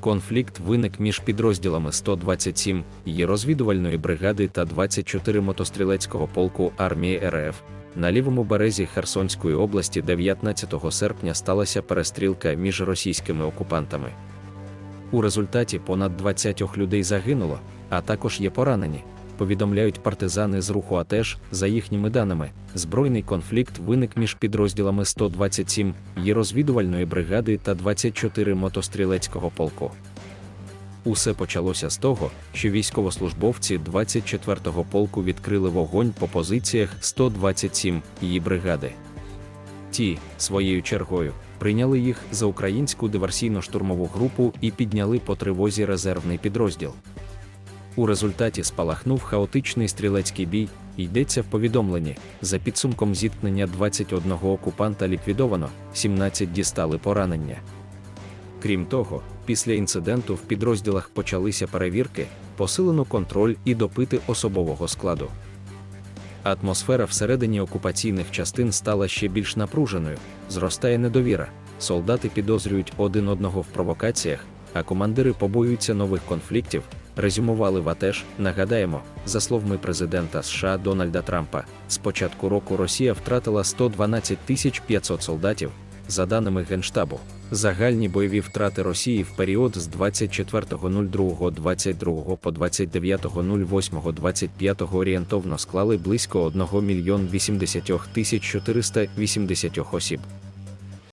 Конфлікт виник між підрозділами 127 її розвідувальної бригади та 24 мотострілецького полку армії РФ. На лівому березі Херсонської області 19 серпня сталася перестрілка між російськими окупантами. У результаті понад 20 людей загинуло, а також є поранені. Повідомляють партизани з руху АТЕШ, за їхніми даними, збройний конфлікт виник між підрозділами 127 її розвідувальної бригади та 24 мотострілецького полку. Усе почалося з того, що військовослужбовці 24-го полку відкрили вогонь по позиціях 127 її бригади. Ті, своєю чергою, прийняли їх за українську диверсійно-штурмову групу і підняли по тривозі резервний підрозділ. У результаті спалахнув хаотичний стрілецький бій, йдеться в повідомленні. За підсумком зіткнення 21 окупанта ліквідовано, 17 дістали поранення. Крім того, після інциденту в підрозділах почалися перевірки, посилено контроль і допити особового складу. Атмосфера всередині окупаційних частин стала ще більш напруженою, зростає недовіра. Солдати підозрюють один одного в провокаціях, а командири побоюються нових конфліктів. Резюмували в АТЕШ, нагадаємо, за словами президента США Дональда Трампа, з початку року Росія втратила 112 тисяч 500 солдатів, за даними Генштабу. Загальні бойові втрати Росії в період з 24.02.22 по 29.08.25 орієнтовно склали близько 1 мільйон 80 тисяч 480 осіб.